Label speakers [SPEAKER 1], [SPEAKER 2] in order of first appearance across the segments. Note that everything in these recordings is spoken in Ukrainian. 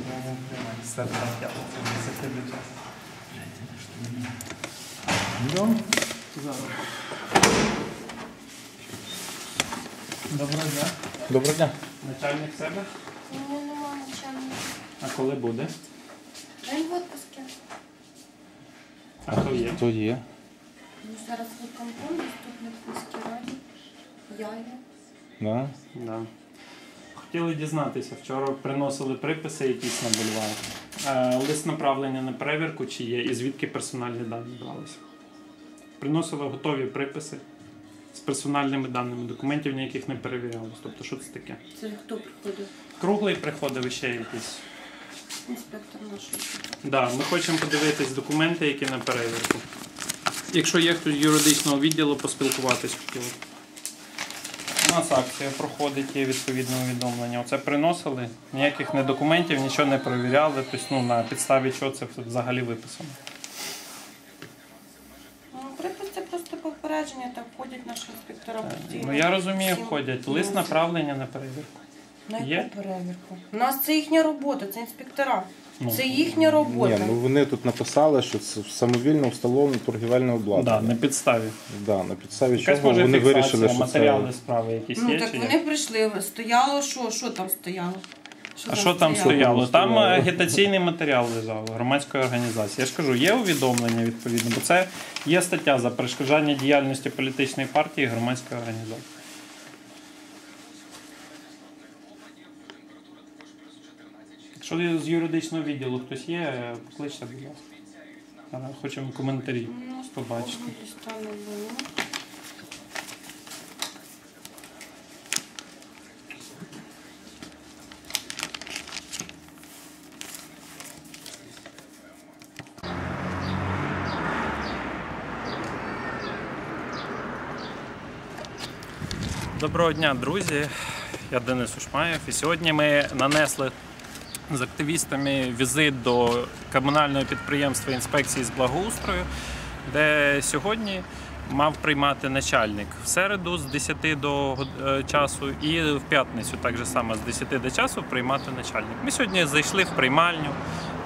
[SPEAKER 1] 10 до часу. Доброго дня.
[SPEAKER 2] Доброго дня.
[SPEAKER 1] Начальник себе?
[SPEAKER 3] Ні, нема начальника.
[SPEAKER 1] А коли буде?
[SPEAKER 3] Він в отпуске.
[SPEAKER 1] А хто є?
[SPEAKER 2] Хто є?
[SPEAKER 3] Ну, зараз виконком, заступник міській раді. Я є.
[SPEAKER 2] Да.
[SPEAKER 1] Да. Хотіли дізнатися, вчора приносили приписи якісь на бульвар. Е, лист направлення на перевірку, чи є, і звідки персональні дані бралися. Приносили готові приписи з персональними даними, документів ніяких не перевірялось. Тобто, що це таке?
[SPEAKER 3] Це хто приходив?
[SPEAKER 1] Круглий приходив ще якийсь.
[SPEAKER 3] Інспектор нашої.
[SPEAKER 1] Да, ми хочемо подивитись документи, які на перевірку. Якщо є хтось з юридичного відділу, поспілкуватись хотіли. У нас акція проходить, є відповідне повідомлення. Оце приносили, ніяких не документів, нічого не перевіряли, тобто ну, на підставі чого це взагалі виписано.
[SPEAKER 3] Ну, припис це просто попередження, так ходять наші інспектора постійно.
[SPEAKER 1] Ну я розумію,
[SPEAKER 3] Всім
[SPEAKER 1] входять. Лист направлення на перевірку.
[SPEAKER 3] На яку
[SPEAKER 1] Є?
[SPEAKER 3] перевірку? У нас це їхня робота, це інспектора.
[SPEAKER 1] Ну,
[SPEAKER 3] Це їхня робота.
[SPEAKER 2] Ні, ну вони тут написали, що це самовільно встановлене торгівельне
[SPEAKER 1] Да,
[SPEAKER 2] обладнання.
[SPEAKER 1] на підставі.
[SPEAKER 2] Да, на підставі
[SPEAKER 1] Якась
[SPEAKER 2] чого
[SPEAKER 1] може
[SPEAKER 2] вони
[SPEAKER 1] фіксація,
[SPEAKER 2] вирішили, що
[SPEAKER 1] матеріали
[SPEAKER 2] це...
[SPEAKER 1] справи якісь
[SPEAKER 3] Ну
[SPEAKER 1] є.
[SPEAKER 3] так
[SPEAKER 1] чи
[SPEAKER 3] вони
[SPEAKER 1] є?
[SPEAKER 3] прийшли, стояло, що, що там стояло?
[SPEAKER 1] А що там стояло? Там агітаційний матеріал лежав громадської організації. Я ж кажу, є увідомлення відповідно, бо це є стаття за перешкоджання діяльності політичної партії і громадської організації. Якщо з юридичного відділу хтось є, покличте, будь ласка. Хочемо коментарі
[SPEAKER 3] Ну,
[SPEAKER 1] побачити.
[SPEAKER 3] Було.
[SPEAKER 1] Доброго дня, друзі. Я Денис Ушмаєв. І сьогодні ми нанесли з активістами візит до комунального підприємства інспекції з благоустрою, де сьогодні мав приймати начальник в середу з 10 до е, часу і в п'ятницю так же само з 10 до часу приймати начальник. Ми сьогодні зайшли в приймальню.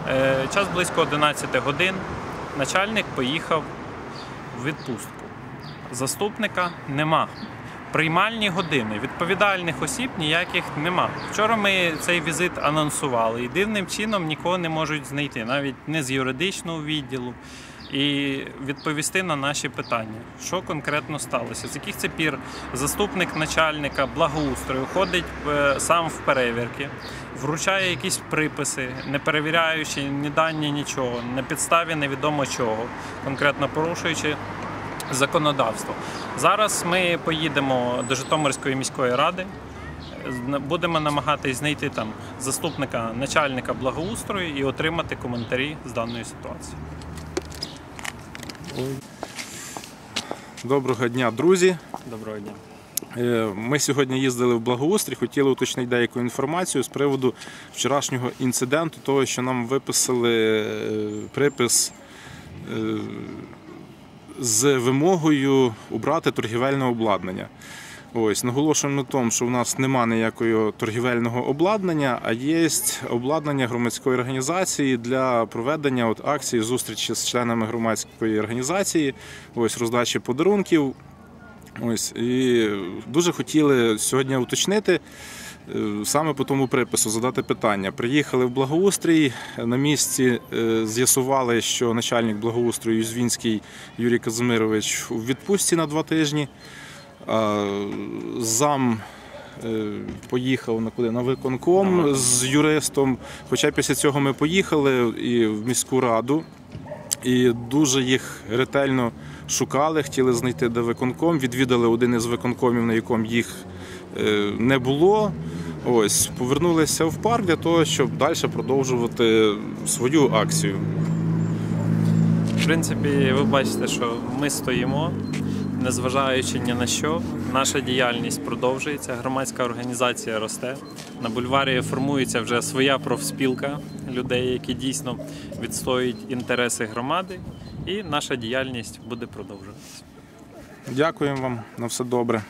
[SPEAKER 1] Е, Час близько 11 годин. Начальник поїхав в відпустку. Заступника нема. Приймальні години відповідальних осіб ніяких нема. Вчора ми цей візит анонсували і дивним чином нікого не можуть знайти, навіть не з юридичного відділу, і відповісти на наші питання, що конкретно сталося. З яких це пір заступник начальника благоустрою ходить е, сам в перевірки, вручає якісь приписи, не перевіряючи ні дані, нічого, на підставі невідомо чого, конкретно порушуючи законодавство. Зараз ми поїдемо до Житомирської міської ради. Будемо намагатись знайти там заступника начальника благоустрою і отримати коментарі з даної ситуації.
[SPEAKER 2] Доброго дня, друзі.
[SPEAKER 1] Доброго дня.
[SPEAKER 2] Е, Ми сьогодні їздили в благоустрій, хотіли уточнити деяку інформацію з приводу вчорашнього інциденту, того, що нам виписали е, припис е, з вимогою убрати торгівельне обладнання. Ось наголошуємо на тому, що в нас немає ніякого торгівельного обладнання, а є обладнання громадської організації для проведення от акції зустрічі з членами громадської організації, ось роздачі подарунків. Ось і дуже хотіли сьогодні уточнити. Е, Саме по тому припису задати питання. Приїхали в благоустрій. На місці е, з'ясували, що начальник благоустрою Юзвінський Юрій Казимирович у відпустці на два тижні. Зам е, поїхав на куди на виконком з юристом. Хоча після цього ми поїхали і в міську раду, і дуже їх ретельно шукали, хотіли знайти де виконком. Відвідали один із виконкомів, на якому їх не було. Ось повернулися в парк для того, щоб далі продовжувати свою акцію.
[SPEAKER 1] В принципі, ви бачите, що ми стоїмо, незважаючи ні на що. Наша діяльність продовжується, громадська організація росте. На бульварі формується вже своя профспілка людей, які дійсно відстоюють інтереси громади, і наша діяльність буде продовжуватися.
[SPEAKER 2] Дякуємо вам на все добре.